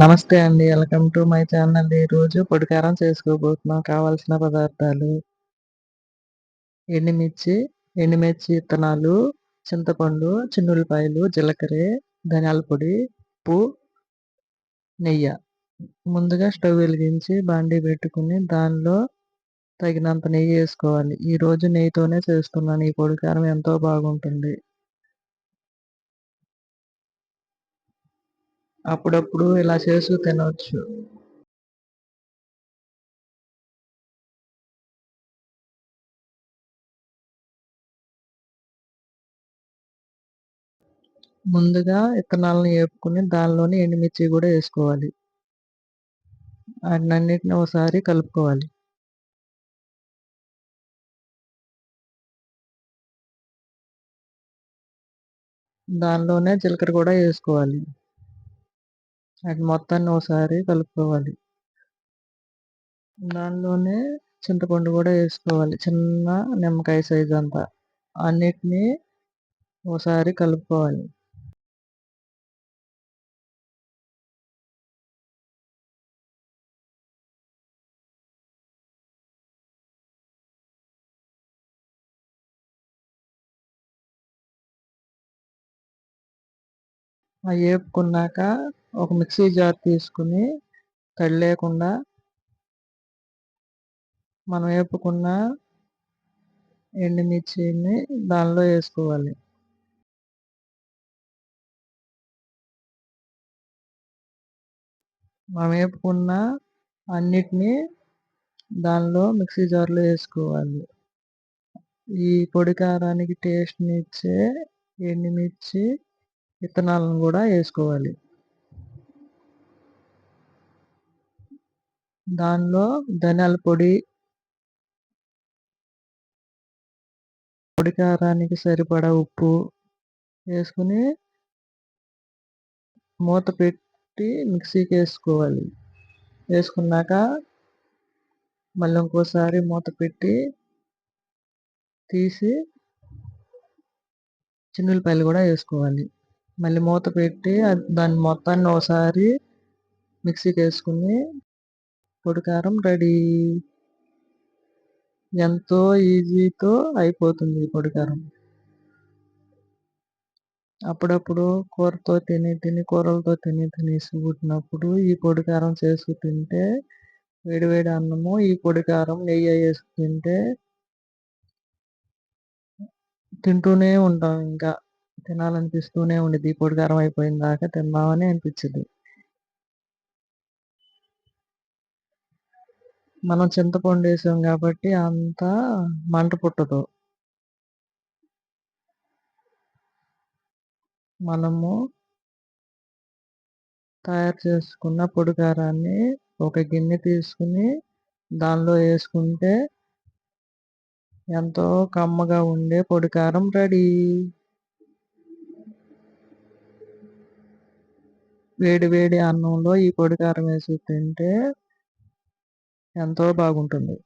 నమస్తే అండి. Welcome to my channel. ఈరోజు పొడికారం చేసుకోబోతున్నాం. కావాల్సిన పదార్థాలు ఎండుమిర్చి ఎండుమిర్చి విత్తనాలు చింతపండు చిన్నులపాయలు జీలకర్ర ధనియాల పొడి ఉప్పు నెయ్యి. ముందుగా స్టవ్ వెలిగించి బాండీ పెట్టుకుని దానిలో తగినంత నెయ్యి వేసుకోవాలి. ఈరోజు నెయ్యితోనే చేస్తున్నాను. ఈ పొడికారం ఎంతో బాగుంటుంది. అప్పుడప్పుడు ఇలా చేసి తినవచ్చు ముందుగా విత్తనాలను వేపుకుని దానిలోని ఎండుమిర్చి కూడా వేసుకోవాలి. వాటినన్నిటిని ఒకసారి కలుపుకోవాలి. దానిలోనే జీలకర్ర కూడా వేసుకోవాలి. అది మొత్తాన్ని ఒకసారి కలుపుకోవాలి. దానిలోనే చింతపండు కూడా వేసుకోవాలి. చిన్న నిమ్మకాయ సైజ్ అంతా. అన్నిటినీ ఒకసారి కలుపుకోవాలి. అవి వేపుకున్నాక ఒక మిక్సీ జార్ తీసుకుని తడి లేకుండా మనం వేపుకున్న ఎండుమిర్చిని దానిలో వేసుకోవాలి. మనం వేపుకున్న అన్నిటినీ దానిలో మిక్సీ జార్లో వేసుకోవాలి. ఈ పొడి కారానికి టేస్ట్ని ఇచ్చే ఎండుమిర్చి విత్తనాలను కూడా వేసుకోవాలి. దానిలో ధనియాల పొడి పొడి కారానికి సరిపడా ఉప్పు వేసుకుని మూత పెట్టి మిక్సీకి వేసుకోవాలి. వేసుకున్నాక మళ్ళీ ఇంకోసారి మూత పెట్టి తీసి చిన్నులపాయలు కూడా వేసుకోవాలి. మళ్ళీ మూత పెట్టి దాన్ని మొత్తాన్ని ఒకసారి మిక్సీకి వేసుకుని పొడి కారం రెడీ. ఎంతో ఈజీతో అయిపోతుంది పొడి కారం. అప్పుడప్పుడు కూరతో తిని తిని కూరలతో తిని తినేసి పుట్టినప్పుడు ఈ పొడి కారం చేసుకు తింటే వేడివేడి అన్నము ఈ పొడి కారం నెయ్యి వేసి తింటే తింటూనే ఉంటాం ఇంకా. తినాలనిపిస్తూనే ఉండేది. పొడి కారం అయిపోయిన దాకా తిందామని అనిపించింది. మనం చింతపండు వేసాం కాబట్టి అంత మంట పుట్టదు. మనము తయారు చేసుకున్న పొడి కారాన్ని ఒక గిన్నె తీసుకుని దానిలో వేసుకుంటే ఎంతో కమ్మగా ఉండే పొడి కారం రెడీ. వేడి వేడి అన్నంలో ఈ పొడి కారం వేసి తింటే ఎంతో బాగుంటుంది.